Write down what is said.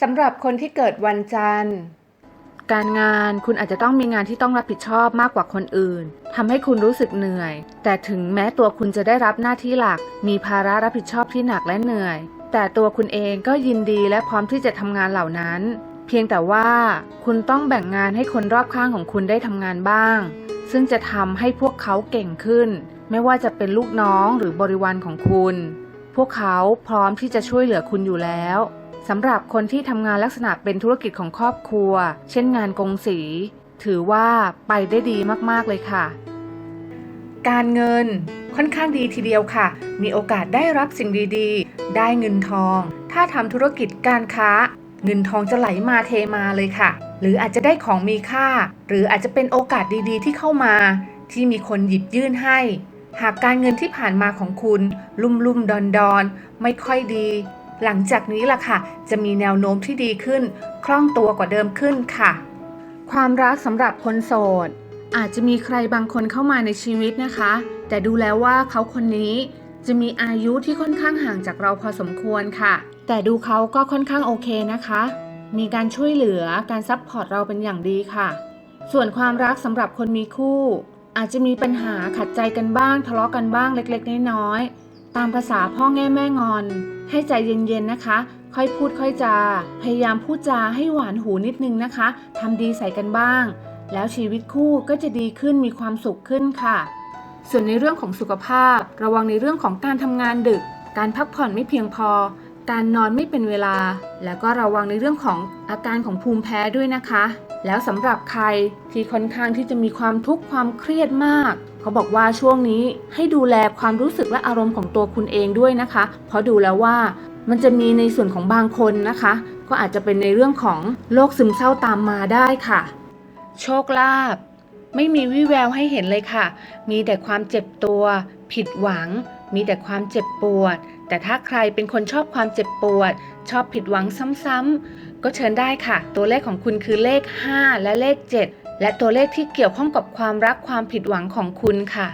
สำหรับคนที่เกิดวันจันทร์ การงานคุณอาจจะต้องมีงานที่ต้องรับผิดชอบมากกว่าคนอื่นทำให้คุณรู้สึกเหนื่อย แต่ถึงแม้ตัวคุณจะได้รับหน้าที่หลัก มีภาระรับผิดชอบที่หนักและเหนื่อย แต่ตัวคุณเองก็ยินดีและพร้อมที่จะทำงานเหล่านั้น เพียงแต่ว่าคุณต้องแบ่งงานให้คนรอบข้างของคุณได้ทำงานบ้าง ซึ่งจะทำให้พวกเขาเก่งขึ้น ไม่ว่าจะเป็นลูกน้องหรือบริวารของคุณ พวกเขาพร้อมที่จะช่วยเหลือคุณอยู่แล้ว สำหรับคนที่ทำงานลักษณะเป็นธุรกิจของครอบครัว เช่นงานกงสี ถือว่าไปได้ดีมากๆเลยค่ะ การเงินค่อนข้างดีทีเดียวค่ะ มีโอกาสได้รับสิ่งดีๆ ได้เงินทอง ถ้าทำธุรกิจการค้า เงินทองจะไหลมาเทมาเลยค่ะ หรืออาจจะได้ของมีค่า หรืออาจจะเป็นโอกาสดีๆ ที่เข้ามา ที่มีคนหยิบยื่นให้ หากการเงินที่ผ่านมาของคุณ ลุ่มลุ่มดอนดอนๆไม่ค่อยดี หลังจากนี้ล่ะค่ะ จะมีแนวโน้มที่ดีขึ้น คล่องตัวกว่าเดิมขึ้นค่ะ ความรักสำหรับคนโสด อาจจะมีใครบางคนเข้ามาในชีวิตนะคะ แต่ดูแล้วว่าเขาคนนี้จะมีอายุที่ค่อนข้างห่างจากเราพอสมควรค่ะ แต่ดูเขาก็ค่อนข้างโอเคนะคะ มีการช่วยเหลือการซัพพอร์ตเราเป็นอย่างดีค่ะ ส่วนความรักสำหรับคนมีคู่ อาจจะมีปัญหาขัดใจกันบ้าง ทะเลาะกันบ้างเล็กๆน้อยๆ ตามภาษาพ่อแง่แม่งอน ให้ใจเย็นๆนะคะ ค่อยพูดค่อยจา พยายามพูดจาให้หวานหูนิดนึงนะคะทำดีใส่กันบ้าง แล้วชีวิตคู่ก็จะดีขึ้นมีความสุขขึ้นค่ะ ส่วนในเรื่องของสุขภาพ ระวังในเรื่องของการทำงานดึก การพักผ่อนไม่เพียงพอ การนอนไม่เป็นเวลา แล้วก็ระวังในเรื่องของอาการของภูมิแพ้ด้วยนะคะ แล้วสำหรับใครที่ค่อนข้างที่จะมีความทุกข์ความเครียดมาก เขาบอกว่าช่วงนี้ให้ดูแลความรู้สึกและอารมณ์ของตัวคุณเองด้วยนะคะ เพราะดูแล้วว่ามันจะมีในส่วนของบางคนนะคะ ก็อาจจะเป็นในเรื่องของโรคซึมเศร้าตามมาได้ค่ะ โชคลาภไม่มีวิแววให้เห็นเลยค่ะ มีแต่ความเจ็บตัว ผิดหวัง มีแต่ความเจ็บปวด แต่ถ้าใครเป็นคนชอบความเจ็บปวด ชอบผิดหวังซ้ำๆก็เชิญได้ค่ะ ตัวเลขของคุณคือเลข 5 และเลข 7 และตัวเลขที่เกี่ยวข้องกับความรักความผิดหวังของคุณค่ะ